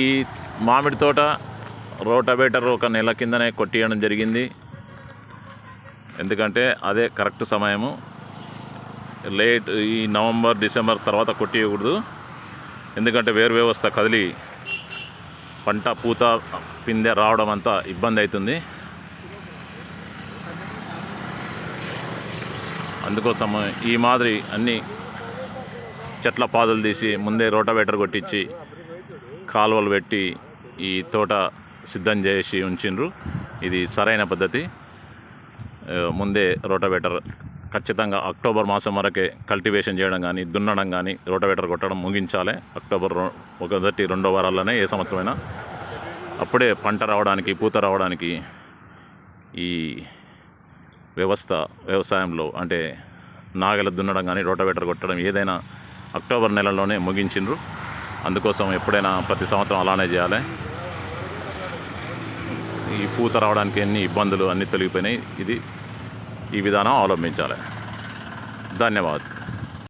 ఈ మామిడి తోట రోటవేటర్ ఒక నెల కిందనే కొట్టియడం జరిగింది. ఎందుకంటే అదే కరెక్ట్ సమయము. లేట్ ఈ నవంబర్ డిసెంబర్ తర్వాత కొట్టియకూడదు. ఎందుకంటే వేరు వ్యవస్థ కదిలి పంట పూత పిందె రావడం అంతా ఇబ్బంది అవుతుంది అందుకోసం ఈ మాదిరి అన్ని చెట్ల పాదులు తీసి ముందే రోటవేటర్ కొట్టించి కాలువలు పెట్టి ఈ తోట సిద్ధం చేసి ఉంచిండ్రు. ఇది సరైన పద్ధతి. ముందే రోటవేటర్ ఖచ్చితంగా అక్టోబర్ మాసం వరకే కల్టివేషన్ చేయడం కానీ దున్నడం కానీ రోటవేటర్ కొట్టడం ముగించాలి. అక్టోబర్ ఒకటి రెండో వారాల్లోనే ఏ సంవత్సరమైనా అప్పుడే పంట రావడానికి పూత రావడానికి ఈ వ్యవస్థ వ్యవసాయంలో అంటే నాగల దున్నడం కానీ రోటవేటర్ కొట్టడం ఏదైనా అక్టోబర్ నెలలోనే ముగించిండ్రు. అందుకోసం ఎప్పుడైనా ప్రతి సంవత్సరం అలానే చేయాలి. ఈ పూత రావడానికి ఎన్ని ఇబ్బందులు అన్నీ తొలగిపోయినాయి. ఇది ఈ విధానం అవలంబించాలి. ధన్యవాదాలు.